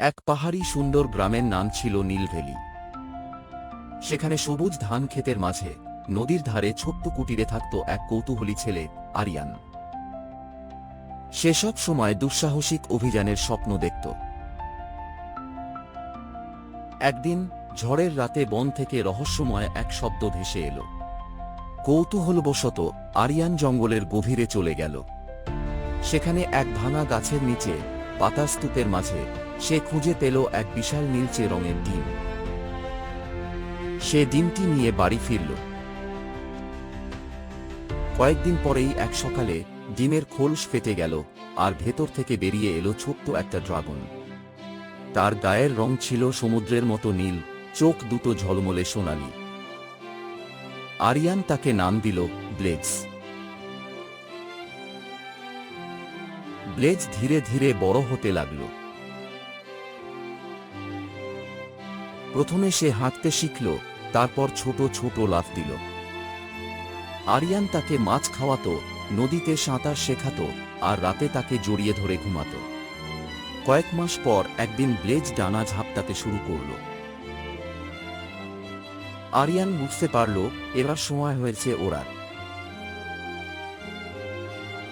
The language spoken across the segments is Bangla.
এক পাহাড়ি সুন্দর গ্রামের নাম ছিল নীলভেলি সেখানে সবুজ ধান ক্ষেতের মাঝে নদীর ধারে ছোট্ট কুটিরে থাকত এক কৌতূহলী ছেলে, আরিয়ান। সেসব সময় দুঃসাহসিক অভিযানের স্বপ্ন দেখত। একদিন ঝড়ের রাতে বন থেকে রহস্যময় এক শব্দ ভেসে এলো। কৌতূহলবশত আরিয়ান জঙ্গলের গভীরে চলে গেল। সেখানে এক ভাঙা গাছের নিচে পাতার স্তূপের মাঝে সে খুঁজে পেল এক বিশাল নীলচে রঙের ডিম। সে ডিমটি নিয়ে বাড়ি ফিরল। কয়েকদিন পরেই এক সকালে ডিমের খোলস ফেটে গেল আর ভেতর থেকে বেরিয়ে এলো ছোট্ট একটা ড্রাগন। তার গায়ের রং ছিল সমুদ্রের মতো নীল, চোখ দুটো ঝলমলে সোনালি। আরিয়ান তাকে নাম দিল ব্লেজ ব্লেজ ধীরে ধীরে বড় হতে লাগল। প্রথমে সে হাঁটতে শিখল, তারপর ছোট ছোট লাফ দিল। আরিয়ান তাকে মাছ খাওয়াত, নদীতে সাঁতার শেখাতো আর রাতে তাকে জড়িয়ে ধরে ঘুমাতো। কয়েক মাস পর একদিন ব্লেজ ডানা ঝাপটাতে শুরু করল। আরিয়ান বুঝতে পারল, এবার সময় হয়েছে ওড়ার।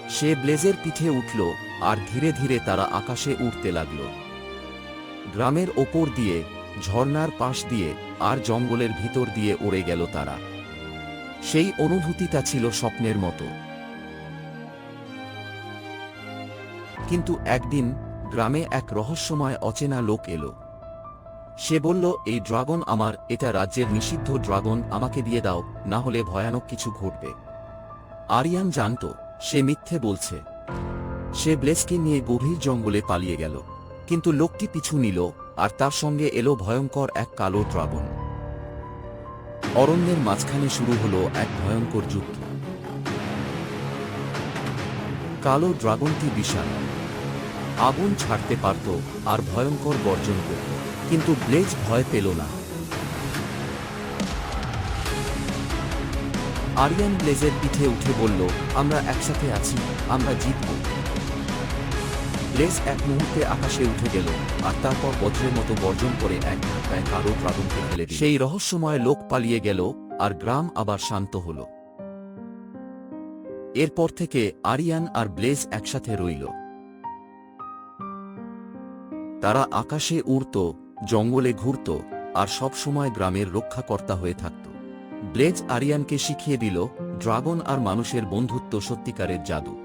সে ব্লেজের পিঠে উঠল আর ধীরে ধীরে তারা আকাশে উঠতে লাগল। গ্রামের ওপর দিয়ে ঝর্ণার পাশ দিয়ে আর জঙ্গলের ভিতর দিয়ে উড়ে গেল তারা। সেই অনুভূতিটা ছিল স্বপ্নের মতো। কিন্তু একদিন গ্রামে এক রহস্যময় অচেনা লোক এলো। সে বলল, এই ড্রাগন আমার, এটা রাজ্যের নিষিদ্ধ ড্রাগন, আমাকে দিয়ে দাও, না হলে ভয়ানক কিছু ঘটবে। আরিয়ান জানত, সে মিথ্যে বলছে। সে ব্লেসকে নিয়ে গভীর জঙ্গলে পালিয়ে গেল। কিন্তু লোকটি পিছু নিল আর তার সঙ্গে এলো ভয়ঙ্কর এক কালো ড্রাগন অরণ্যের মাঝখানে শুরু হলো এক ভয়ঙ্কর যুদ্ধ। কালো ড্রাগনটি বিশাল আগুন ছাড়তে পারত আর ভয়ঙ্কর বর্জন করত, কিন্তু ব্লেজ ভয় পেল না। আরিয়ান ব্লেজের পিঠে উঠে বলল, আমরা একসাথে আছি, আমরা জিতব। ব্লেজ এক মুহূর্তে আকাশে উঠে গেল, আর তারপর বজ্রের মতো গর্জন করে এক ধাক্কায় কারও ড্রাগনকে ফেলে সেই রহস্যময় লোক পালিয়ে গেল, আর গ্রাম আবার শান্ত হল। এরপর থেকে আরিয়ান আর ব্লেজ একসাথে রইল। তারা আকাশে উড়ত, জঙ্গলে ঘুরত, আর সব সময় গ্রামের রক্ষাকর্তা হয়ে থাকত। ব্লেজ আরিয়ানকে শিখিয়ে দিল, ড্রাগন আর মানুষের বন্ধুত্ব সত্যিকারের জাদু।